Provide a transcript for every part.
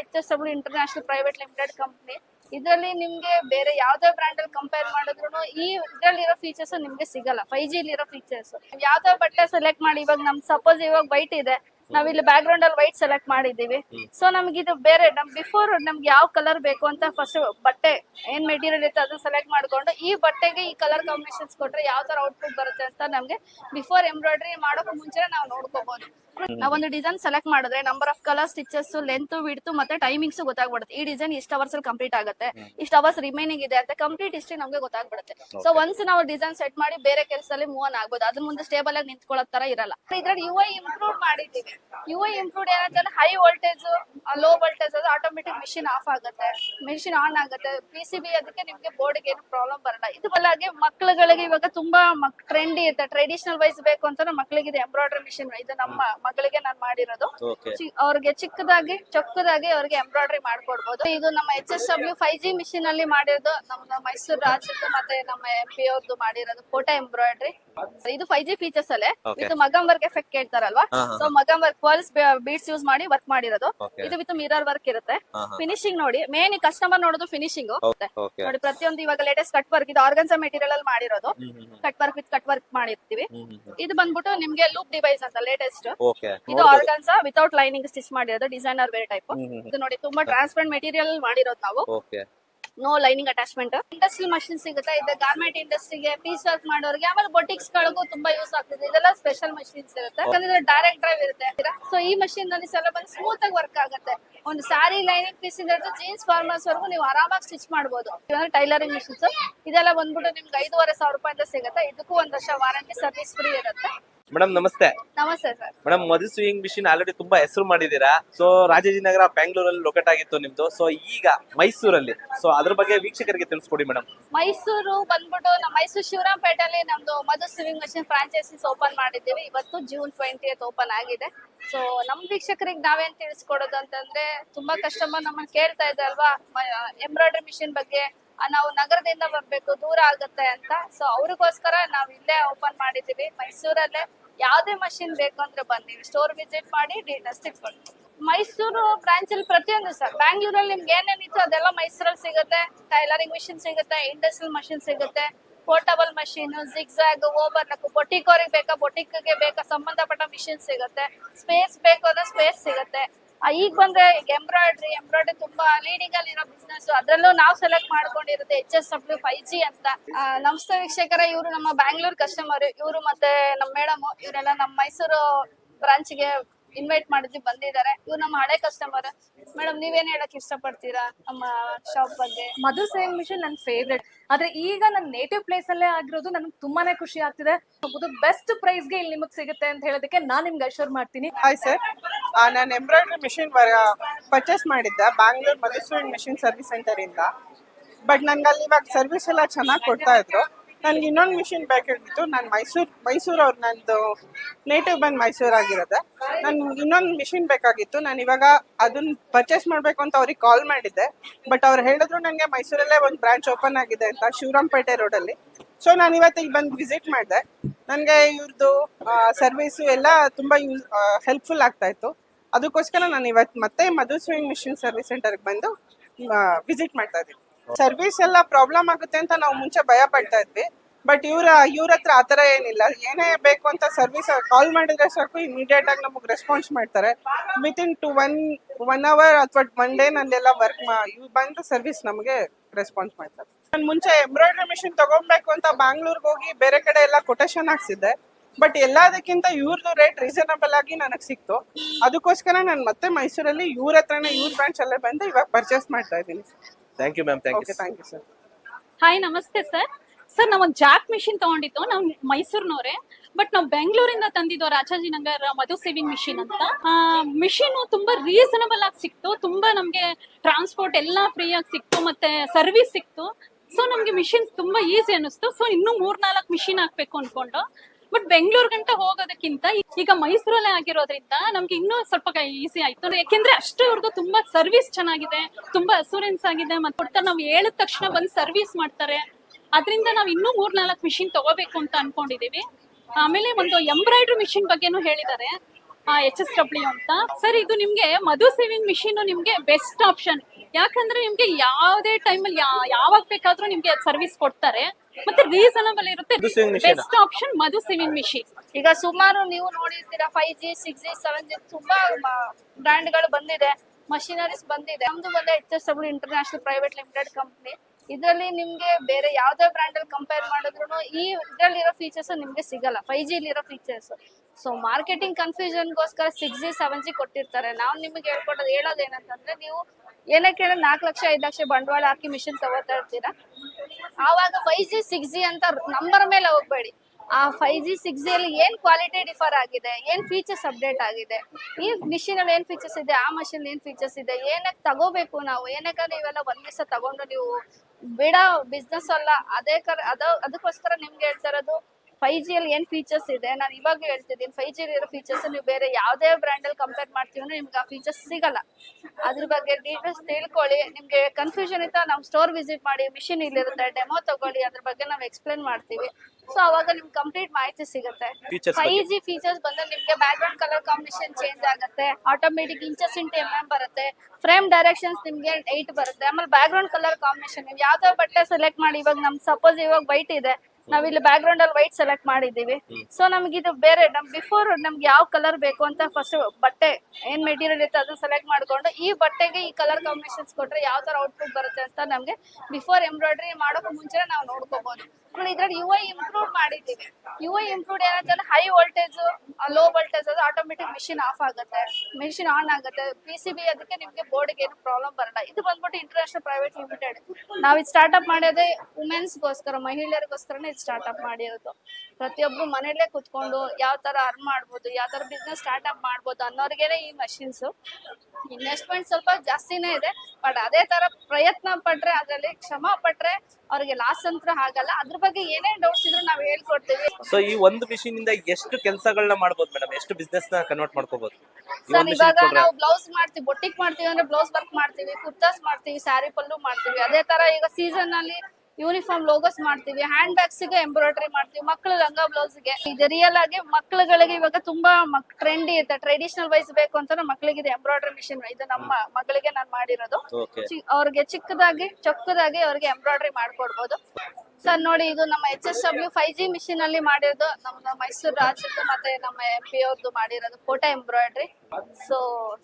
H S W international private limited company ಇದರಲ್ಲಿ ನಿಮಗೆ ಬೇರೆ ಯಾವುದೇ ಬ್ರ್ಯಾಂಡ್ ಅಲ್ಲಿ ಕಂಪೇರ್ ಮಾಡಿದ್ರು ಈ ಇದ್ರಲ್ಲಿರೋ ಫೀಚರ್ಸ್ ನಿಮ್ಗೆ ಸಿಗಲ್ಲ. ಫೈವ್ ಜಿ ಇರೋ ಫೀಚರ್ಸ್ ಯಾವ್ದೋ ಬಟ್ಟೆ ಸೆಲೆಕ್ಟ್ ಮಾಡಿ ಇವಾಗ ನಮ್ ಸಪೋಸ್ ಇವಾಗ ವೈಟ್ ಇದೆ. ನಾವ್ ಇಲ್ಲಿ ಬ್ಯಾಕ್ ಗ್ರೌಂಡ್ ಅಲ್ಲಿ ವೈಟ್ ಸೆಲೆಕ್ಟ್ ಮಾಡಿದೀವಿ ಸೊ ನಮ್ಗೆ ಇದು ಬೇರೆ ನಮ್ ಬಿಫೋರ್ ನಮ್ಗೆ ಯಾವ ಕಲರ್ ಬೇಕು ಅಂತ ಫಸ್ಟ್ ಬಟ್ಟೆ ಏನ್ ಮೆಟೀರಿಯಲ್ ಇತ್ತು ಅದನ್ನ ಸೆಲೆಕ್ಟ್ ಮಾಡ್ಕೊಂಡು ಈ ಬಟ್ಟೆಗೆ ಈ ಕಲರ್ ಕಾಂಬಿನೇಷನ್ಸ್ ಕೊಟ್ರೆ ಯಾವ ತರ ಔಟ್ಪುಟ್ ಬರುತ್ತೆ ಅಂತ ನಮ್ಗೆ ಬಿಫೋರ್ ಎಂಬ್ರಾಯ್ಡ್ರಿ ಮಾಡೋಕೆ ಮುಂಚೆ ನಾವು ನೋಡ್ಕೋಬಹುದು ನಾವೊಂದು ಡಿಸೈನ್ ಸೆಲೆಕ್ಟ್ ಮಾಡಿದ್ರೆ number of colour stitches length width ಮತ್ತೆ ಟೈಮಿಂಗ್ಸ್ ಗೊತ್ತಾಗ್ಬಿಡುತ್ತೆ. ಈ ಡಿಸೈನ್ ಇಷ್ಟ ಅವರ್ಸ್ ಅಲ್ಲಿ ಕಂಪ್ಲೀಟ್ ಆಗುತ್ತೆ. ಇಷ್ಟು ಅವರ್ಸ್ ರಿಮೈನಿಂಗ್ ಇದೆ ಅಂತ ಕಂಪ್ಲೀಟ್ ಹಿಸ್ಟ್ರಿ ನಮ್ಗೆ ಗೊತ್ತಾಗ್ಬಿಡುತ್ತೆ. ಸೊ ಒನ್ಸ್ ನಾವು ಡಿಸೈನ್ ಸೆಟ್ ಮಾಡಿ ಬೇರೆ ಕೆಲಸದಲ್ಲಿ ಮೂವ್ ಆನ್ ಆಗ್ಬೋದು. ಅದ್ರ ಮುಂದೆ ಸ್ಟೇಬಲ್ ಆಗಿ ನಿಂತ್ಕೊಳ್ಳೋ ತರ ಇರಲ್ಲ. ಇದ್ರಲ್ಲಿ ಯು ಐ ಇಂಪ್ರೂವ್ ಮಾಡಿದ್ದೀವಿ. ಯು ಐ ಇಂಪ್ರೂವ್ ಏನಂತಂದ್ರೆ ಹೈ ವೋಲ್ಟೇಜ್ ಲೋ ವೋಲ್ಟೇಜ್ ಅದು ಆಟೋಮೆಟಿಕ್ ಮಿಷಿನ್ ಆಫ್ ಆಗುತ್ತೆ. ಮಿಷಿನ್ ಆನ್ ಆಗುತ್ತೆ. ಪಿ ಸಿ ಬಿ ಅದಕ್ಕೆ ನಿಮ್ಗೆ ಬೋರ್ಡ್ಗೆ ಏನು ಪ್ರಾಬ್ಲಮ್ ಬರಲ್ಲ. ಇದು ಬಲ್ಲಾಗಿ ಮಕ್ಳುಗಳಿಗೆ ಇವಾಗ ತುಂಬಾ ಟ್ರೆಂಡಿ ಇರುತ್ತೆ. ಟ್ರೆಡಿಷನಲ್ ವೈಸ್ ಬೇಕು ಅಂತ ಮಕ್ಳಿಗೆ ಇದು ಎಂಬ್ರಾಯ್ಡರಿ ಮಿಷಿನ್ ಇದು ನಮ್ಮ ಮಗಳಿಗೆ ನಾನು ಮಾಡಿರೋದು. ಅವ್ರಿಗೆ ಚಿಕ್ಕದಾಗಿ ಚೊಕ್ಕದಾಗಿ ಅವ್ರಿಗೆ ಎಂಬ್ರಾಯ್ಡ್ರಿ ಮಾಡ್ಕೊಡ್ಬೋದು. ಇದು ನಮ್ಮ H S W five G machine ಅಲ್ಲಿ ಮಾಡಿರೋದು. ನಮ್ಮ ಮೈಸೂರು ರಾಜ್ಯದ್ದು ಮತ್ತೆ ನಮ್ಮ ಎಂ ಪಿ ಅವ್ರದ್ದು ಮಾಡಿರೋದು ಫೋಟೋ ಎಂಬ್ರಾಯ್ಡ್ರಿ ಇದು ಫೈವ್ ಜಿ ಫೀಚರ್ಸ್ ಅಲ್ಲೇ. ಇದು maggam work effect ಕೇಳ್ತಾರಲ್ವಾ. So maggam work pearls beads use ಮಾಡಿ ವರ್ಕ್ ಮಾಡಿರೋದು. ಇದು ವಿತ್ ಮಿರರ್ ವರ್ಕ್ ಇರುತ್ತೆ. ಫಿನಿಶಿಂಗ್ ನೋಡಿ ಮೇನ್ ಕಸ್ಟಮರ್ ನೋಡೋದು ಫಿನಿಶಿಂಗ್ ನೋಡಿ ಪ್ರತಿಯೊಂದು ಇವಾಗ ಲೇಟೆಸ್ಟ್ ಕಟ್ ವರ್ಕ್ ಇದು ಆರ್ಗನ್ಸ ಮೆಟೀರಿಯಲ್ ಅಲ್ಲಿ ಮಾಡಿರೋದು. Cut work with cut work ಮಾಡಿರ್ತೀವಿ. ಇದು ಬಂದ್ಬಿಟ್ಟು ನಿಮ್ಗೆ ಲೂಪ್ ಡಿವೈಸ್ ಅಂತ ಲೇಟೆಸ್ಟ್ ಇದು ಆರ್ಗನ್ಸ್ ವಿತೌಟ್ ಲೈನಿಂಗ್ ಸ್ಟಿಚ್ ಮಾಡಿರೋದು ಡಿಸೈನರ್ ಬೇರೆ ಟೈಪ್ ಇದು ನೋಡಿ ತುಂಬಾ ಟ್ರಾನ್ಸ್ಪರೆಂಟ್ ಮೆಟೀರಿಯಲ್ ಮಾಡಿರೋದು ನಾವು. No lining attachment industrial machine ಸಿಗುತ್ತೆ? ಇದೆ ಗಾರ್ಮೆಂಟ್ ಇಂಡಸ್ಟ್ರಿಗೆ ಪೀಸ್ ವರ್ಕ್ ಮಾಡೋರಿಗೆ ಆಮೇಲೆ ಬೊಟಿಕ್ಸ್ ಗಳಿಗೂ ತುಂಬಾ ಯೂಸ್ ಆಗ್ತದೆ. ಇದೆಲ್ಲ ಸ್ಪೆಷಲ್ ಮಷಿನ್ಸ್ ಇರುತ್ತೆ. ಯಾಕಂದ್ರೆ ಡೈರೆಕ್ಟ್ ಡ್ರೈವ್ ಇರುತ್ತೆ. ಸೊ ಈ ಮಷಿನ್ನಲ್ಲಿ ಬಂದು ಸ್ಮೂತ್ ಆಗಿ ವರ್ಕ್ ಆಗುತ್ತೆ. ಒಂದು ಸಾರಿ ಲೈನಿಂಗ್ ಪೀಸ್ ಇಂದ ಜೀನ್ಸ್ ಫಾರ್ಮರ್ಸ್ ವರೆಗೂ ನೀವು ಆರಾಮಾಗಿ ಸ್ಟಿಚ್ ಮಾಡಬಹುದು ಟೈಲರಿಂಗ್ ಮಿಷಿನ್ಸ್ ಇದೆಲ್ಲ ಬಂದ್ಬಿಟ್ಟು ನಿಮ್ಗೆ ಐದೂವರೆ ಸಾವಿರ ರೂಪಾಯಿಂದ ಸಿಗುತ್ತೆ. ಇದಕ್ಕೂ ಒಂದ್ ವರ್ಷ ವಾರಂಟಿ ಸರ್ವಿಸ್ ಫ್ರೀ ಇರುತ್ತೆ. ಮೇಡಮ್ ನಮಸ್ತೆ. ನಮಸ್ತೆ sir. Madam Madhu sewing machine already ತುಂಬಾ ಹೆಸರು ಮಾಡಿದೀರಾ ಸೊ ರಾಜಾಜಿನಗರ ಬ್ಯಾಂಗ್ಳೂರಲ್ಲಿ ಲೊಕೇಟ್ ಆಗಿತ್ತು ನಿಮ್ದು. ಸೊ ಈಗ ಮೈಸೂರಲ್ಲಿ. ಸೊ ಅದ್ರ ಬಗ್ಗೆ ವೀಕ್ಷಕರಿಗೆ ತಿಳಿಸ್ಕೊಡಿ ಮೇಡಮ್. ಮೈಸೂರು ಬಂದ್ಬಿಟ್ಟು ನಮ್ಮ ಮೈಸೂರು ಶಿವರಾಂಪೇಟೆಯಲ್ಲಿ ನಮ್ದು Madhu sewing machine franchisees open ಮಾಡಿದ್ದೀವಿ. ಇವತ್ತು ಜೂನ್ ಟ್ವೆಂಟಿ ಓಪನ್ ಆಗಿದೆ. ಸೊ ನಮ್ ವೀಕ್ಷಕರಿಗೆ ನಾವೇನ್ ತಿಳಿಸ್ಕೊಡೋದು ಅಂತಂದ್ರೆ ತುಂಬಾ ಕಸ್ಟಮರ್ ನಮ್ಮನ್ನ ಕೇಳ್ತಾ ಇದೆ ಅಲ್ವಾ? ಎಂಬ್ರಾಯ್ಡ್ರಿ ಮಿಷಿನ್ ಬಗ್ಗೆ ನಾವು ನಗರದಿಂದ ಬರಬೇಕು ದೂರ ಆಗುತ್ತೆ ಅಂತ. ಸೊ ಅವ್ರಿಗೋಸ್ಕರ ನಾವು ಇಲ್ಲೇ ಓಪನ್ ಮಾಡಿದ್ದೀವಿ ಮೈಸೂರಲ್ಲೇ. ಯಾವ್ದೇ ಮಷಿನ್ ಬೇಕು ಅಂದ್ರೆ ಬನ್ನಿ. ಸ್ಟೋರ್ ವಿಸಿಟ್ ಮಾಡಿ ಡೀಟೇಲ್ಸ್ ತಿಳ್ಕೊಳ್ಳಿ. ಮೈಸೂರು ಬ್ರಾಂಚ್ ಅಲ್ಲಿ ಪ್ರತಿಯೊಂದು ಸರ್ ಬ್ಯಾಂಗ್ಳೂರಲ್ಲಿ ನಿಮ್ಗೆ ಏನೇನಿತ್ತು ಅದೆಲ್ಲ ಮೈಸೂರಲ್ಲಿ ಸಿಗುತ್ತೆ. ಟೈಲರಿಂಗ್ ಮಿಷಿನ್ ಸಿಗುತ್ತೆ ಇಂಡಸ್ಟ್ರಿಯಲ್ ಮಷಿನ್ ಸಿಗುತ್ತೆ portable machine zigzag overlock boutique ಅವ್ರಿಗೆ ಬೇಕಾ? ಬೊಟಿಕ್ಗೆ ಬೇಕಾ? ಸಂಬಂಧಪಟ್ಟ ಮಿಷಿನ್ ಸಿಗುತ್ತೆ. ಸ್ಪೇಸ್ ಬೇಕು ಅಂದ್ರೆ ಸ್ಪೇಸ್ ಸಿಗುತ್ತೆ. ಈಗ ಬಂದ್ರೆ ಎಂಬ್ರಾಯ್ಡ್ರಿ ಎಂಬ್ರಾಯ್ಡ್ರಿ ತುಂಬಾ ಲೀಡಿಂಗ್ ಅಲ್ಲಿ ಇರೋ ಬಿಸ್ನೆಸ್ ಅದ್ರಲ್ಲೂ ನಾವು ಸೆಲೆಕ್ಟ್ ಮಾಡ್ಕೊಂಡಿರೋದು H S W five G ಅಂತ. ನಮಸ್ತೆ ವೀಕ್ಷಕರ, ಇವರು ನಮ್ಮ ಬ್ಯಾಂಗ್ಳೂರ್ ಕಸ್ಟಮರ್ ಇವರು ಮತ್ತೆ ನಮ್ಮ ಮೇಡಮ್ ಇವರೆಲ್ಲ ನಮ್ಮ ಮೈಸೂರು ಬ್ರಾಂಚ್ಗೆ ಇನ್ವೈಟ್ ಮಾಡಿದ್ವಿ ಬಂದಿದ್ದಾರೆ. ಇವ್ರು ನಮ್ಮ ಹಳೆ ಕಸ್ಟಮರ್ ಮೇಡಮ್ ನೀವೇನ್ ಹೇಳಕ್ ಇಷ್ಟಪಡ್ತೀರಾ ನಮ್ಮ ಶಾಪ್ ಬಗ್ಗೆ? ಮಧು ಸೇವಿಂಗ್ ಮಿಷನ್ ನನ್ನ ಫೇವ್ರೆಟ್ ಆದ್ರೆ ಈಗ ನನ್ನ ನೇಟಿವ್ ಪ್ಲೇಸ್ ಅಲ್ಲೇ ಆಗಿರೋದು ನನಗೆ ತುಂಬಾನೇ ಖುಷಿ ಆಗ್ತಿದೆ. ಬೆಸ್ಟ್ ಪ್ರೈಸ್ಗೆ ಇಲ್ಲಿ ನಿಮಗೆ ಸಿಗುತ್ತೆ ಅಂತ ಹೇಳೋದಕ್ಕೆ ನಾನು ನಿಮ್ಗೆ ಅಶ್ಯೂರ್ ಮಾಡ್ತೀನಿ. ಹಾಯ್ ಸರ್ ನಾನು ಎಂಬ್ರಾಯ್ಡ್ರಿ ಮಿಷಿನ್ ಪರ್ಚೇಸ್ ಮಾಡಿದ್ದೆ Bangalore Madhusudan machine service centre ಇಂದ. ಬಟ್ ನನ್ಗೆ ಅಲ್ಲಿ ಇವಾಗ ಸರ್ವಿಸ್ ಎಲ್ಲ ಚೆನ್ನಾಗಿ ಕೊಡ್ತಾ ಇದ್ರು. ನನ್ಗೆ ಇನ್ನೊಂದು ಮಿಷಿನ್ ಬೇಕಾಗಿತ್ತು ನಾನು ಮೈಸೂರು ಮೈಸೂರು ಅವ್ರು ನಂದು ನೇಟಿವ್ ಬಂದ್ ಮೈಸೂರ್ ಆಗಿರೋದ. ನನ್ಗೆ ಇನ್ನೊಂದು ಮಿಷಿನ್ ಬೇಕಾಗಿತ್ತು. ನಾನು ಇವಾಗ ಅದನ್ನ ಪರ್ಚೇಸ್ ಮಾಡಬೇಕು ಅಂತ ಅವ್ರಿಗೆ ಕಾಲ್ ಮಾಡಿದ್ದೆ. ಬಟ್ ಅವ್ರು ಹೇಳಿದ್ರು ನನಗೆ ಮೈಸೂರಲ್ಲೇ ಒಂದು ಬ್ರಾಂಚ್ ಓಪನ್ ಆಗಿದೆ ಅಂತ, ಶಿವರಾಂಪೇಟೆ ರೋಡಲ್ಲಿ ಸೊ ನಾನು ಇವತ್ತು ಈಗ ಬಂದು ವಿಸಿಟ್ ಮಾಡಿದೆ. ನನಗೆ ಇವ್ರದ್ದು ಸರ್ವಿಸು ಎಲ್ಲ ತುಂಬ ಯೂಸ್ ಹೆಲ್ಪ್ಫುಲ್ ಆಗ್ತಾ ಇತ್ತು. ಅದಕ್ಕೋಸ್ಕರ ನಾನು ಇವತ್ತು ಮತ್ತೆ ಮಧು ಸ್ವಿಂಗ್ ಮಿಷಿನ್ ಸರ್ವಿಸ್ ಸೆಂಟರ್ಗೆ ಬಂದು ವಿಸಿಟ್ ಮಾಡ್ತಾ ಇದ್ದೀನಿ. ಸರ್ವಿಸ್ ಎಲ್ಲ ಪ್ರಾಬ್ಲಮ್ ಆಗುತ್ತೆ ಅಂತ ನಾವು ಮುಂಚೆ ಭಯ ಪಡ್ತಾ ಇದ್ವಿ. ಬಟ್ ಇವ್ರ ಇವ್ರ ಹತ್ರ ಆ ಥರ ಏನಿಲ್ಲ. ಏನೇ ಬೇಕು ಅಂತ ಸರ್ವಿಸ್ ಕಾಲ್ ಮಾಡಿದ್ರೆ ಸಾಕು ಇಮಿಡಿಯೇಟ್ ಆಗಿ ನಮಗೆ ರೆಸ್ಪಾನ್ಸ್ ಮಾಡ್ತಾರೆ. Within to one one hour ಅಥವಾ ಒನ್ ಡೇ ನಲ್ಲೆಲ್ಲ ವರ್ಕ್ ಮಾ ಇವ್ ಬಂದು ಸರ್ವಿಸ್ ನಮಗೆ ರೆಸ್ಪಾನ್ಸ್ ಮಾಡ್ತಾರೆ. ನಾನು ಮುಂಚೆ ಎಂಬ್ರಾಯ್ಡ್ರಿ ಮಿಷಿನ್ ತಗೊಬೇಕು ಅಂತ ಬ್ಯಾಂಗ್ಳೂರ್ಗೆ ಹೋಗಿ ಬೇರೆ ಕಡೆ ಎಲ್ಲ ಕೊಟೇಶನ್ ಹಾಕ್ಸಿದ್ದೆ. ಬಟ್ ಎಲ್ಲದಕ್ಕಿಂತ ಇವ್ರದ್ದು ರೇಟ್ ರೀಸನಬಲ್ ಆಗಿ ನನಗೆ ಸಿಕ್ತು. ಅದಕ್ಕೋಸ್ಕರ ನಾನು ಮತ್ತೆ ಮೈಸೂರಲ್ಲಿ ಇವ್ರ ಹತ್ರನೇ ಇವ್ರ ಬ್ರಾಂಚ್ ಅಲ್ಲೇ ಬಂದು ಇವಾಗ ಪರ್ಚೇಸ್ ಮಾಡ್ತಾ ಇದ್ದೀನಿ. Thank you ma'am thank okay you thank you sir hi ನಮಸ್ತೆ ಸರ್ ಸರ್, ನಾವ್ ಒಂದು ಜಾಕ್ ಮಿಷಿನ್ ತಗೊಂಡಿತ್ತು, ನಾವು ಮೈಸೂರ್ನವ್ರೆ. ಬಟ್ ನಾವು ಬೆಂಗಳೂರಿಂದ ತಂದಿದ್ದು ರಾಜಾಜಿನಗರ್ ಮಧು ಸೇವಿಂಗ್ ಮಿಷಿನ್ ಅಂತ. ಮಿಷಿನ್ ತುಂಬಾ ರೀಸನಬಲ್ ಆಗಿ ಸಿಕ್ತು, ತುಂಬಾ ನಮ್ಗೆ ಟ್ರಾನ್ಸ್ಪೋರ್ಟ್ ಎಲ್ಲ ಫ್ರೀ ಆಗಿ ಸಿಕ್ತು, ಮತ್ತೆ ಸರ್ವಿಸ್ ಸಿಕ್ತು. ಸೊ ನಮ್ಗೆ ಮಿಷಿನ್ ತುಂಬಾ ಈಸಿ ಅನಿಸ್ತು ಸೊ ಇನ್ನೂ ಮೂರ್ನಾಲ್ಕು ಮಿಷಿನ್ ಹಾಕ್ಬೇಕು ಅನ್ಕೊಂಡು. ಬಟ್ ಬೆಂಗಳೂರ್ ಗಂಟ ಹೋಗೋದಕ್ಕಿಂತ ಈಗ ಮೈಸೂರಲ್ಲೇ ಆಗಿರೋದ್ರಿಂದ ನಮ್ಗೆ ಇನ್ನೂ ಸ್ವಲ್ಪ ಈಸಿ ಆಯ್ತು. ಯಾಕೆಂದ್ರೆ ಅಷ್ಟೇವರೆಗೂ ತುಂಬಾ ಸರ್ವಿಸ್ ಚೆನ್ನಾಗಿದೆ, ತುಂಬಾ ಅಸೂರೆನ್ಸ್ ಆಗಿದೆ, ಮತ್ತೆ ನಾವು ಹೇಳಿದ ತಕ್ಷಣ ಬಂದು ಸರ್ವಿಸ್ ಮಾಡ್ತಾರೆ. ಅದರಿಂದ ನಾವು ಇನ್ನೂ ಮೂರ್ ನಾಲ್ಕು ಮಿಷಿನ್ ತಗೋಬೇಕು ಅಂತ ಅನ್ಕೊಂಡಿದೀವಿ. ಆಮೇಲೆ ಒಂದು ಎಂಬ್ರಾಯ್ಡ್ರಿ ಮಿಷಿನ್ ಬಗ್ಗೆನೂ ಹೇಳಿದ್ದಾರೆ ಎಚ್ ಎಸ್ ಡಬ್ಲ್ಯೂ ಅಂತ. ಸರ್ ಇದು ನಿಮ್ಗೆ ಮಧು ಸೇವಿಂಗ್ ಮಿಷಿನ್ ನಿಮ್ಗೆ ಬೆಸ್ಟ್ ಆಪ್ಷನ್ ಯಾಕಂದ್ರೆ ನಿಮ್ಗೆ ಯಾವುದೇ ಅಲ್ಲಿ ಯಾವಾಗ ಬೇಕಾದ್ರೂ ನಿಮ್ಗೆ ಸರ್ವಿಸ್ ಕೊಡ್ತಾರೆ. ಮತ್ತೆ ರೀಸನಬಲ್ ಇರುತ್ತೆ? Best option Madhu sewing machine ಈಗ ಸುಮಾರು ನೀವು ನೋಡಿರ್ತೀರಾ five G six G seven G ತುಂಬಾ ಬ್ರ್ಯಾಂಡ್ಗಳು ಬಂದಿದೆ ಮಷಿನರೀಸ್ ಬಂದಿದೆ. ನಮ್ದು ಬಂದ H S W international private limited company ಇದರಲ್ಲಿ ನಿಮ್ಗೆ ಬೇರೆ ಯಾವ್ದೇ ಬ್ರ್ಯಾಂಡ್ ಅಲ್ಲಿ ಕಂಪೇರ್ ಮಾಡಿದ್ರು ಈ ಇದ್ರಲ್ಲಿರೋ ಫೀಚರ್ಸ್ ನಿಮ್ಗೆ ಸಿಗಲ್ಲ. ಫೈವ್ ಜಿ ಇರೋ ಫೀಚರ್ಸ್ ಸೊ ಮಾರ್ಕೆಟಿಂಗ್ ಕನ್ಫ್ಯೂಷನ್ಗೋಸ್ಕರ ಸಿಕ್ಸ್ ಜಿ ಸೆವೆನ್ ಜಿ ಕೊಟ್ಟಿರ್ತಾರೆ. ನಾವು ನಿಮಗೆ ಹೇಳ್ಕೊಡೋದು ಹೇಳೋದು ಏನಂತಂದ್ರೆ ನೀವು ಏನಕ್ಕೆ ನಾಲ್ಕು ಲಕ್ಷ, ಐದು ಲಕ್ಷ ಬಂಡವಾಳ ಹಾಕಿ ಮಿಷಿನ್ ತಗೋತಾ ಇರ್ತೀರಾ? ಆವಾಗ ಫೈವ್ ಜಿ ಸಿಕ್ಸ್ ಜಿ ಅಂತ ನಂಬರ್ ಮೇಲೆ ಹೋಗ್ಬೇಡಿ. ಆ ಫೈವ್ ಜಿ ಸಿಕ್ಸ್ ಜಿ ಅಲ್ಲಿ ಏನ್ ಕ್ವಾಲಿಟಿ ಡಿಫರ್ ಆಗಿದೆ, ಏನ್ ಫೀಚರ್ಸ್ ಅಪ್ಡೇಟ್ ಆಗಿದೆ, ಈ ಮಿಷಿನ್ ಅಲ್ಲಿ ಏನ್ ಫೀಚರ್ಸ್ ಇದೆ, ಆ ಮಷಿನ್ ಏನ್ ಫೀಚರ್ಸ್ ಇದೆ ಏನಕ್ಕೆ ತಗೋಬೇಕು ನಾವು ಏನಕ್ಕೆ ನೀವೆಲ್ಲ ಒಂದ್ ದಿವಸ ತಗೊಂಡು ನೀವು ಬಿಡ ಬಿಸ್ನೆಸ್ ಅಲ್ಲ, ಅದೇ ಕರ್ ಅದ, ಅದಕ್ಕೋಸ್ಕರ ನಿಮ್ಗೆ ಹೇಳ್ತಾ ಇರೋದು ಫೈವ್ ಜಿ ಅಲ್ಲಿ ಏನ್ ಫೀಚರ್ಸ್ ಇದೆ? ನಾನು ಇವಾಗ ಹೇಳ್ತಿದ್ದೀನಿ ಫೈವ್ ಜಿ ಇರೋ ಫೀಚರ್ಸ್ ನೀವು ಬೇರೆ ಯಾವ್ದೇ ಬ್ರ್ಯಾಂಡ್ ಅಲ್ಲಿ ಕಂಪೇರ್ ಮಾಡ್ತೀವಿ ಅಂದ್ರೆ ನಿಮ್ಗೆ ಆ ಫೀಚರ್ಸ್ ಸಿಗಲ್ಲ. ಅದ್ರ ಬಗ್ಗೆ ಡೀಟೇಲ್ಸ್ ತಿಳ್ಕೊಳ್ಳಿ. ನಿಮ್ಗೆ ಕನ್ಫ್ಯೂಷನ್ ಇತ್ತ ನಾವು ಸ್ಟೋರ್ ವಿಸಿಟ್ ಮಾಡಿ ಮಿಷಿನ್ ಇಲ್ಲಿರುತ್ತೆ ಡೆಮೋ ತಗೊಳ್ಳಿ ಅದ್ರ ಬಗ್ಗೆ ನಾವು ಎಕ್ಸ್ಪ್ಲೇನ್ ಮಾಡ್ತೀವಿ. ಸೊ ಅವಾಗ ನಿಮ್ಗೆ ಕಂಪ್ಲೀಟ್ ಮಾಹಿತಿ ಸಿಗುತ್ತೆ. ಫೈವ್ ಜಿ ಫೀಚರ್ಸ್ ಬಂದ್ರೆ ನಿಮ್ಗೆ background colour combination change ಆಗುತ್ತೆ automatic inches into M M ಬರುತ್ತೆ ಫ್ರೇಮ್ ಡೈರೆಕ್ಷನ್ಸ್ ನಿಮ್ಗೆ ಏಟ್ ಬರುತ್ತೆ ಆಮೇಲೆ ಬ್ಯಾಕ್ ಗ್ರೌಂಡ್ ಕಲರ್ ಕಾಂಬಿನೇಷನ್ ನೀವು ಯಾವ್ದೋ ಬಟ್ಟೆ ಸೆಲೆಕ್ಟ್ ಮಾಡಿ ಇವಾಗ ನಮ್ ಸಪೋಸ್ ಇವಾಗ ವೈಟ್ ಇದೆ ನಾವ್ ಇಲ್ಲಿ ಬ್ಯಾಕ್ ಗ್ರೌಂಡ್ ಅಲ್ಲಿ ವೈಟ್ ಸೆಲೆಕ್ಟ್ ಮಾಡಿದ್ದೀವಿ. ಸೊ ನಮ್ಗೆ ಇದು ಬೇರೆ ನಮ್ ಬಿಫೋರ್ ನಮ್ಗೆ ಯಾವ ಕಲರ್ ಬೇಕು ಅಂತ ಫಸ್ಟ್ ಬಟ್ಟೆ ಏನ್ ಮೆಟೀರಿಯಲ್ ಇತ್ತು ಅದನ್ನ ಸೆಲೆಕ್ಟ್ ಮಾಡ್ಕೊಂಡು ಈ ಬಟ್ಟೆಗೆ ಈ ಕಲರ್ ಕಾಂಬಿನೇಷನ್ಸ್ ಕೊಟ್ರೆ ಯಾವ ತರ ಔಟ್ಪುಟ್ ಬರುತ್ತೆ ಅಂತ ನಮ್ಗೆ ಬಿಫೋರ್ ಎಂಬ್ರಾಯ್ಡ್ರಿ ಮಾಡೋಕೆ ಮುಂಚೆ ನಾವು ನೋಡ್ಕೋಬಹುದು ಇದ್ರಲ್ಲಿ ಯು ಐ ಇಂಪ್ರೂವ್ ಮಾಡಿದ್ದೀವಿ. ಯು ಐ ಇಂಪ್ರೂವ್ ಏನಂತಂದ್ರೆ ಹೈ ವೋಲ್ಟೇಜ್ ಲೋ ವೋಲ್ಟೇಜ್ ಅದು ಆಟೋಮೆಟಿಕ್ ಮಿಷಿನ್ ಆಫ್ ಆಗುತ್ತೆ. ಮಿಷಿನ್ ಆನ್ ಆಗುತ್ತೆ. ಪಿ ಸಿ ಬಿ ಅದಕ್ಕೆ ನಿಮ್ಗೆ ಬೋರ್ಡ್ಗೆ ಏನು ಪ್ರಾಬ್ಲಮ್ ಬರಲ್ಲ. ಇದು ಬಂದ್ಬಿಟ್ಟು ಇಂಟರ್ನ್ಯಾಷನಲ್ ಪ್ರೈವೇಟ್ ಲಿಮಿಟೆಡ್ ನಾವು ಇದು ಸ್ಟಾರ್ಟ್ಅಪ್ ಮಾಡೋದೇ ವುಮೆನ್ಸ್ಗೋಸ್ಕರ ಮಹಿಳೆಯರಿಗೋಸ್ಕರನೇ ಇದು ಸ್ಟಾರ್ಟ್ಅಪ್ ಮಾಡಿರೋದು. ಪ್ರತಿಯೊಬ್ರು ಮನೇಲೇ ಕುತ್ಕೊಂಡು ಯಾವ ತರ ಅರ್ನ್ ಮಾಡ್ಬೋದು, ಯಾವ ತರ ಬಿಸ್ನೆಸ್ ಸ್ಟಾರ್ಟ್ಅಪ್ ಮಾಡ್ಬೋದು ಅನ್ನೋರ್ಗೆನೆ ಈ ಮಷಿನ್ಸ್ ಇನ್ವೆಸ್ಟ್ಮೆಂಟ್ ಸ್ವಲ್ಪ ಜಾಸ್ತಿನೇ ಇದೆ ಬಟ್ ಅದೇ ತರ ಪ್ರಯತ್ನ ಪಟ್ರೆ ಅದ್ರಲ್ಲಿ ಕ್ಷಮ ಪಟ್ರೆ ಅವ್ರಿಗೆ ಲಾಸ್ ಅಂತ ಆಗಲ್ಲ ಅದ್ರ ಬಗ್ಗೆ ಏನೇ ಡೌಟ್ಸ್ ಇದ್ರೂ ನಾವು ಹೇಳ್ಕೊಡ್ತೀವಿ. ಸೊ ಈ ಒಂದು ಮಿಷಿನ್ ಇಂದ ಎಷ್ಟು ಕೆಲಸಗಳನ್ನ ಮಾಡಬಹುದು ಮೇಡಮ್ ಎಷ್ಟು ಬಿಸ್ನೆಸ್ನ ಕನ್ವರ್ಟ್ ಮಾಡ್ಕೋಬಹುದು ಸರ್ ಇವಾಗ ನಾವು ಬ್ಲೌಸ್ ಮಾಡ್ತೀವಿ ಬೊಟ್ಟಿಕ್ ಮಾಡ್ತೀವಿ ಅಂದ್ರೆ ಬ್ಲೌಸ್ ವರ್ಕ್ ಮಾಡ್ತೀವಿ ಕುರ್ತಾಸ್ ಮಾಡ್ತೀವಿ ಸ್ಯಾರಿ ಪಲ್ಲು ಮಾಡ್ತೀವಿ. ಅದೇ ತರ ಈಗ ಸೀಸನ್ ಅಲ್ಲಿ ಯೂನಿಫಾರ್ಮ್ ಲೋಗೋಸ್ ಮಾಡ್ತೀವಿ ಹ್ಯಾಂಡ್ ಬ್ಯಾಗ್ಸ್ಗೆ ಎಂಬ್ರಾಯ್ಡ್ರಿ ಮಾಡ್ತೀವಿ ಮಕ್ಕಳು ಲಂಗ ಬ್ಲೌಸ್ಗೆ. ಇದು ರಿಯಲ್ ಆಗಿ ಮಕ್ಕಳುಗಳಿಗೆ ಇವಾಗ ತುಂಬಾ ಟ್ರೆಂಡಿ ಇರುತ್ತೆ. ಟ್ರೆಡಿಷನಲ್ ವೈಸ್ ಬೇಕು ಅಂತ ಮಕ್ಕಳಿಗೆ ಇದು ಎಂಬ್ರಾಯ್ಡ್ರಿ ಮಿಷಿನ್ ಇದು ನಮ್ಮ ಮಗಳಿಗೆ ನಾನು ಮಾಡಿರೋದು. ಅವ್ರಿಗೆ ಚಿಕ್ಕದಾಗಿ ಚೊಕ್ಕದಾಗಿ ಅವ್ರಿಗೆ ಎಂಬ್ರಾಯ್ಡ್ರಿ ಮಾಡ್ಕೊಡ್ಬೋದು. ಸರ್ ನೋಡಿ ಇದು ನಮ್ಮ H S W five G machine ಅಲ್ಲಿ ಮಾಡಿರೋದು. ನಮ್ಮ ಮೈಸೂರು ರಾಜ್ಯದ್ದು ಮತ್ತೆ ನಮ್ಮ ಎಂ ಪಿ ಅವ್ರದ್ದು ಮಾಡಿರೋದು ಫೋಟೋ ಎಂಬ್ರಾಯ್ಡ್ರಿ ಸೊ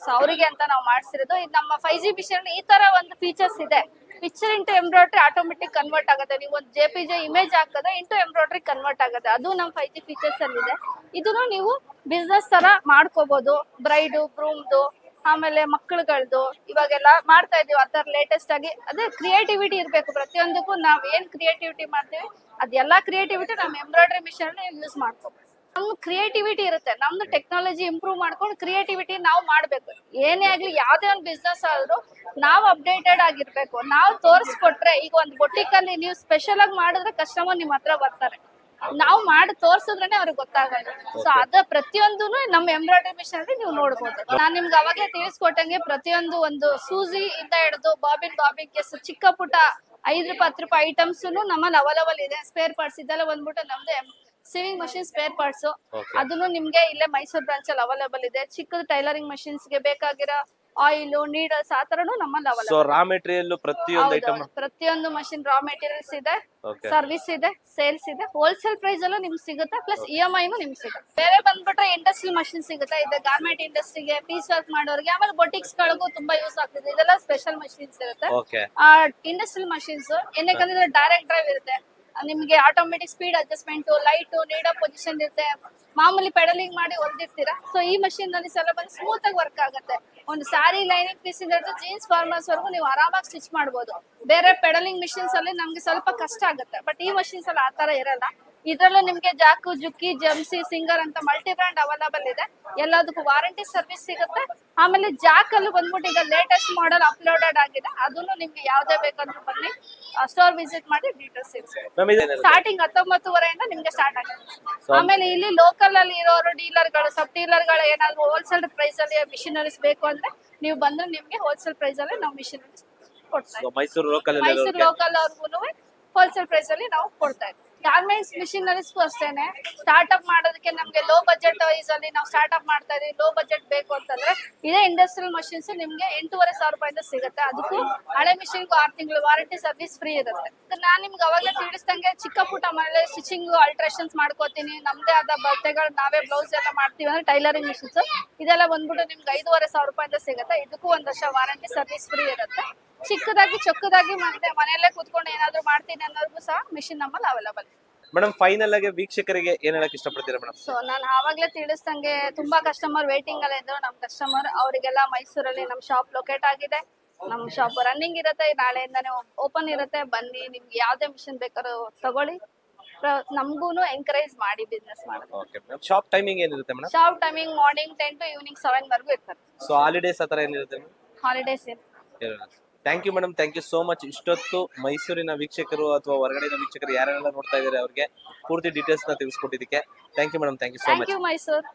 ಸೊ ಅವರಿಗೆ ಅಂತ ನಾವು ಮಾಡಿಸಿರೋದು. ಇದು ನಮ್ಮ ಫೈವ್ ಜಿ ಮಿಷಿನ್ ಈ ತರ ಒಂದು ಫೀಚರ್ಸ್ ಇದೆ. Picture into embroidery automatic convert ಆಗುತ್ತೆ. ನೀವು ಒಂದು ಜೆ ಪಿ ಜೆ ಇಮೇಜ್ ಹಾಕಿದ್ರೆ ಇಂಟು ಎಂಬ್ರಾಯ್ಡ್ರಿ ಕನ್ವರ್ಟ್ ಆಗುತ್ತೆ. ಅದು ನಮ್ಮ ಫೈವ್ ಜಿ ಫೀಚರ್ಸ್ ಅಲ್ಲಿ ಇದೆ. ಇದನ್ನು ನೀವು ಬಿಸ್ನೆಸ್ ತರ ಮಾಡ್ಕೋಬಹುದು ಬ್ರೈಡು ಬ್ರೂಮ್ದು ಆಮೇಲೆ ಮಕ್ಕಳುಗಳದ್ದು ಇವಾಗೆಲ್ಲ ಮಾಡ್ತಾ ಇದೀವಿ ಆ ಥರ ಲೇಟೆಸ್ಟ್ ಆಗಿ ಅದೇ ಕ್ರಿಯೇಟಿವಿಟಿ ಇರಬೇಕು. ಪ್ರತಿಯೊಂದಕ್ಕೂ ನಾವು ಏನ್ ಕ್ರಿಯೇಟಿವಿಟಿ ಮಾಡ್ತೀವಿ, ಅದೆಲ್ಲ ಕ್ರಿಯೇಟಿವಿಟಿ ನಮ್ಮ ಎಂಬ್ರಾಯ್ಡ್ರಿ ಮಿಷನ್ ಯೂಸ್ ಮಾಡ್ಕೋಬೇಕು ನಮ್ದು ಕ್ರಿಯೇಟಿವಿಟಿ ಇರುತ್ತೆ. ನಮ್ದು ಟೆಕ್ನಾಲಜಿ ಇಂಪ್ರೂವ್ ಮಾಡ್ಕೊಂಡು ಕ್ರಿಯೇಟಿವಿಟಿ ನಾವು ಮಾಡ್ಬೇಕು. ಏನೇ ಆಗ್ಲಿ ಯಾವ್ದೇ ಒಂದು ಬಿಸ್ನೆಸ್ ಆದ್ರೂ ನಾವು ಅಪ್ಡೇಟೆಡ್ ಆಗಿರ್ಬೇಕು. ನಾವು ತೋರಿಸ್ಕೊಟ್ರೆ ಈಗ ಒಂದು ಬೊಟ್ಟಿಕಲ್ಲಿ ನೀವು ಸ್ಪೆಷಲ್ ಆಗಿ ಮಾಡಿದ್ರೆ ಕಸ್ಟಮರ್ ನಿಮ್ ಹತ್ರ ಬರ್ತಾರೆ. ನಾವು ಮಾಡಿ ತೋರ್ಸಿದ್ರೇನೆ ಅವ್ರಿಗೆ ಗೊತ್ತಾಗಲ್ಲ. ಸೊ ಅದ ಪ್ರತಿಯೊಂದು ನಮ್ಮ ಎಂಬ್ರಾಯ್ಡ್ರಿ ಮಿಷನ್ ಅಲ್ಲಿ ನೀವು ನೋಡ್ಬೋದು. ನಾನ್ ನಿಮ್ಗೆ ಅವಾಗಲೇ ತಿಳಿಸ್ಕೊಟ್ಟಂಗೆ ಪ್ರತಿಯೊಂದು ಒಂದು ಸೂಜಿ ಇಂದ ಹಿಡಿದು ಬಾಬಿನ್ ಬಾಬಿನ್ ಕೇಸ್ ಚಿಕ್ಕ ಪುಟ್ಟ ಐದು ರೂಪಾಯಿ ಹತ್ತು ರೂಪಾಯಿ ಐಟಮ್ಸ್ ನಮ್ಮಲ್ಲಿ ಅವೈಲಬಲ್ ಇದೆ. ಸ್ಪೇರ್ ಪಾರ್ಟ್ಸ್ ಇದೆಲ್ಲ ಬಂದ್ಬಿಟ್ಟು ನಮ್ದು sewing machine spare parts Okay. ಅದನ್ನು ನಿಮ್ಗೆ ಇಲ್ಲೇ ಮೈಸೂರು ಬ್ರಾಂಚ್ ಅಲ್ಲಿ ಅವೈಲೇಬಲ್ ಇದೆ. ಚಿಕ್ಕದ ಟೈಲರಿಂಗ್ ಮಷಿನ್ಸ್ಗೆ ಬೇಕಾಗಿರೋ ಆಯಿಲ್ ನೀಡಲ್ಸ್ ಆ ತರನು ನಮ್ಮಲ್ಲಿ ಸೊ ಅವೈಲಬಲ್ ರಾ ಮೆಟೀರಿಯಲ್ ಪ್ರತಿಯೊಂದು ಐಟಮ್ ಪ್ರತಿಯೊಂದು ಮಷಿನ್ ರಾ ಮೆಟೀರಿಯಲ್ಸ್ ಇದೆ ಓಕೆ ಸರ್ವಿಸ್ ಇದೆ ಸೇಲ್ಸ್ ಇದೆ. ಹೋಲ್ಸೇಲ್ ಪ್ರೈಸ್ ಅಲ್ಲೂ ನಿಮ್ಗೆ ಸಿಗುತ್ತೆ ಪ್ಲಸ್ ಇ ಎಂ ಐನು ನಿಮ್ಗೆ ಸಿಗುತ್ತೆ. ಬೇರೆ ಬಂದ್ಬಿಟ್ರೆ ಇಂಡಸ್ಟ್ರಿಯಲ್ ಮಷಿನ್ ಸಿಗುತ್ತೆ. ಇದೆ ಗಾರ್ಮೆಂಟ್ ಇಂಡಸ್ಟ್ರಿಗೆ ಪೀಸ್ ವರ್ಕ್ ಮಾಡೋರಿಗೆ. ಆಮೇಲೆ ಬೊಟಿಕ್ಸ್ ಗಳಿಗೂ ತುಂಬಾ ಯೂಸ್ ಆಗ್ತಿದೆ. ಇದೆಲ್ಲ ಸ್ಪೆಷಲ್ ಮಷಿನ್ಸ್ ಇರುತ್ತೆ. ಓಕೆ ಆ ಇಂಡಸ್ಟ್ರಿಯಲ್ ಮಷಿನ್ಸ್ ಏನಕ್ಕಂದ್ರೆ ಡೈರೆಕ್ಟ್ ಡ್ರೈವ್ ಇರುತ್ತೆ. ನಿಮ್ಗೆ automatic speed adjustment light needle position ಇರುತ್ತೆ. ಮಾಮೂಲಿ ಪೆಡಲಿಂಗ್ ಮಾಡಿ ಹೊಲ್ದಿರ್ತೀರಾ? ಸೊ ಈ ಮಷೀನ್ನಲ್ಲಿ ಸಲ ಬಂದು ಸ್ಮೂತ್ ಆಗಿ ವರ್ಕ್ ಆಗುತ್ತೆ. ಒಂದು ಸಾರಿ ಲೈನಿಂಗ್ ಪೀಸ್ ಹಿಡಿದು ಜೀನ್ಸ್ ಫಾರ್ಮರ್ಸ್ ವರೆಗೂ ನೀವು ಆರಾಮಾಗಿ ಸ್ಟಿಚ್ ಮಾಡಬಹುದು ಬೇರೆ ಪೆಡಲಿಂಗ್ ಮಿಷಿನ್ಸ್ ಅಲ್ಲಿ ನಮ್ಗೆ ಸ್ವಲ್ಪ ಕಷ್ಟ ಆಗುತ್ತೆ. ಬಟ್ ಈ ಮಷೀನ್ಸ್ ಅಲ್ಲಿ ಆ ತರ ಇರಲ್ಲ. ಇದ್ರಲ್ಲೂ ನಿಮ್ಗೆ ಜಾಕು ಜುಕ್ಕಿ ಜಮ್ಸಿ ಸಿಂಗರ್ ಅಂತ ಮಲ್ಟಿ ಬ್ರ್ಯಾಂಡ್ ಅವೈಲಬಲ್ ಇದೆ. ಎಲ್ಲದಕ್ಕೂ ವಾರಂಟಿ ಸರ್ವಿಸ್ ಸಿಗುತ್ತೆ. ಆಮೇಲೆ ಜಾಕ್ ಅಲ್ಲಿ ಬಂದ್ಬಿಟ್ಟು ಈಗ ಲೇಟೆಸ್ಟ್ ಮಾಡೆಲ್ ಅಪ್ಲೋಡೆಡ್ ಆಗಿದೆ. ಅದನ್ನು ನಿಮ್ಗೆ ಯಾವ್ದೇ ಬೇಕಂದ್ರೂ ಬನ್ನಿ. ಸ್ಟೋರ್ ವಿಸಿಟ್ ಮಾಡಿ ಡೀಟೇಲ್ಸ್ ಸ್ಟಾರ್ಟಿಂಗ್ ಹತ್ತೊಂಬತ್ತುವರೆಯಿಂದ ನಿಮ್ಗೆ ಸ್ಟಾರ್ಟ್ ಆಗುತ್ತೆ. ಆಮೇಲೆ ಇಲ್ಲಿ ಲೋಕಲ್ ಅಲ್ಲಿ ಇರೋರು ಡೀಲರ್ಗಳು ಸಬ್ ಡೀಲರ್ಗಳು ಏನಾದ್ರು ಹೋಲ್ಸೇಲ್ ಪ್ರೈಸ್ ಅಲ್ಲಿ ಮಿಷಿನರೀಸ್ ಬೇಕು ಅಂದ್ರೆ ನೀವು ಬಂದ್ರೆ ನಿಮ್ಗೆ ಹೋಲ್ಸೇಲ್ ಪ್ರೈಸ್ ಅಲ್ಲಿ ನಾವು ಮಿಷಿನರೀಸ್ ಕೊಡ್ತಾ ಮೈಸೂರು ಲೋಕಲ್ ಮೈಸೂರು ಲೋಕಲ್ ಅವ್ರಿಗೂ ಹೋಲ್ಸೇಲ್ ಪ್ರೈಸ್ ಅಲ್ಲಿ ನಾವು ಕೊಡ್ತಾ ಇದ್ದೀವಿ. ಗಾರ್ಮೆಂಟ್ಸ್ ಮಿಷಿನರೀಸ್ಗೂ ಅಷ್ಟೇನೆ. ಸ್ಟಾರ್ಟ್ಅಪ್ ಮಾಡೋದಕ್ಕೆ ನಮಗೆ ಲೋ ಬಜೆಟ್ ವೈಸ್ ಅಲ್ಲಿ ನಾವು ಸ್ಟಾರ್ಟ್ಅಪ್ ಮಾಡ್ತಾ ಇದೀವಿ ಲೋ ಬಜೆಟ್ ಬೇಕು ಅಂತಂದ್ರೆ ಇದೇ ಇಂಡಸ್ಟ್ರಿಯಲ್ ಮಷಿನ್ಸ್ ನಿಮ್ಗೆ ಎಂಟೂವರೆ ಸಾವಿರ ರೂಪಾಯಿಂದ ಸಿಗುತ್ತೆ. ಅದಕ್ಕೂ ಹಳೆ ಮಿಷಿನ್ಗೂ ಆರು ತಿಂಗಳು ವಾರಂಟಿ ಸರ್ವಿಸ್ ಫ್ರೀ ಇರುತ್ತೆ. ನಾನು ನಿಮ್ಗೆ ಅವಾಗಲೇ ತಿಳಿಸ್ದಂಗೆ ಚಿಕ್ಕ ಪುಟ್ಟ ಮನೇಲಿ ಸ್ಟಿಚಿಂಗ್ ಅಲ್ಟ್ರೇಷನ್ಸ್ ಮಾಡ್ಕೋತೀನಿ, ನಮ್ದೇ ಆದ ಬಟ್ಟೆಗಳು ನಾವೇ ಬ್ಲೌಸ್ ಎಲ್ಲ ಮಾಡ್ತೀವಿ ಅಂದ್ರೆ ಟೈಲರಿಂಗ್ ಮಿಷಿನ್ಸ್ ಇದೆಲ್ಲ ಬಂದ್ಬಿಟ್ಟು ನಿಮ್ಗೆ ಐದೂವರೆ ಸಾವಿರ ರೂಪಾಯಿಂದ ಸಿಗುತ್ತೆ. ಇದಕ್ಕೂ ಒಂದ್ ವರ್ಷ ವಾರಂಟಿ ಸರ್ವಿಸ್ ಫ್ರೀ ಇರುತ್ತೆ. ಚಿಕ್ಕದಾಗಿ ಚೊಕ್ಕದಾಗಿ ಮತ್ತೆ ಮನೆಯಲ್ಲೇ ಕೂತ್ಕೊಂಡು ಏನಾದ್ರು ಮಾಡ್ತೀನಿ ಅನ್ನೋದು ಸಹ ಮಿಷಿನ್ ನಮ್ಮಲ್ಲಿ ಅವೈಲಬಲ್ ಮೇಡಮ್ ಫೈನಲ್ ಆಗಿ ವೀಕ್ಷಕರಿಗೆ ಏನ್ ಹೇಳಕ್ ಇಷ್ಟಪಡ್ತೀರಾ ಮೇಡಮ್ ಸೊ ನಾನು ಆವಾಗಲೇ ತಿಳಿಸ್ದಂಗೆ ತುಂಬಾ ಕಸ್ಟಮರ್ ವೇಟಿಂಗ್ ಅಲ್ಲಿ ಇದ್ರು ನಮ್ ಕಸ್ಟಮರ್ ಅವರಿಗೆಲ್ಲ ಮೈಸೂರಲ್ಲಿ ನಮ್ ಶಾಪ್ ಲೊಕೇಟ್ ಆಗಿದೆ. ನಮ್ ಶಾಪ್ ರನ್ನಿಂಗ್ ಇರುತ್ತೆ ನಾಳೆಯಿಂದಾನೆ ಓಪನ್ ಇರುತ್ತೆ. ಬನ್ನಿ ನಿಮ್ಗೆ ಯಾವ್ದೇ ಮಿಷಿನ್ ಬೇಕಾದ್ರೂ ತಗೊಳ್ಳಿ. ನಮ್ಗೂನು ಎಂಕರೇಜ್ ಮಾಡಿ ಬಿಸ್ನೆಸ್ ಮಾಡೋದು. ಓಕೆ ಮೇಡಮ್ ಶಾಪ್ ಟೈಮಿಂಗ್ ಏನಿರುತ್ತೆ madam shop timing morning ten to evening seven ವರೆಗೂ ಇರ್ತಾರೆ ಸೊ ಹಾಲಿಡೇಸ್ ಆತರ ಏನಿರುತ್ತೆ holidays thank you madam thank you so much ಇಷ್ಟೊತ್ತು ಮೈಸೂರಿನ ವೀಕ್ಷಕರು ಅಥವಾ ಹೊರಗಡೆನ ವೀಕ್ಷಕರು ಯಾರೆಲ್ಲ ನೋಡ್ತಾ ಇದ್ದಾರೆ ಅವ್ರಿಗೆ ಪೂರ್ತಿ ಡೀಟೇಲ್ಸ್ನ ತಿಳಿಸ್ಕೊಟ್ಟಿದ್ದಕ್ಕೆ. Thank you madam thank you so much Mysore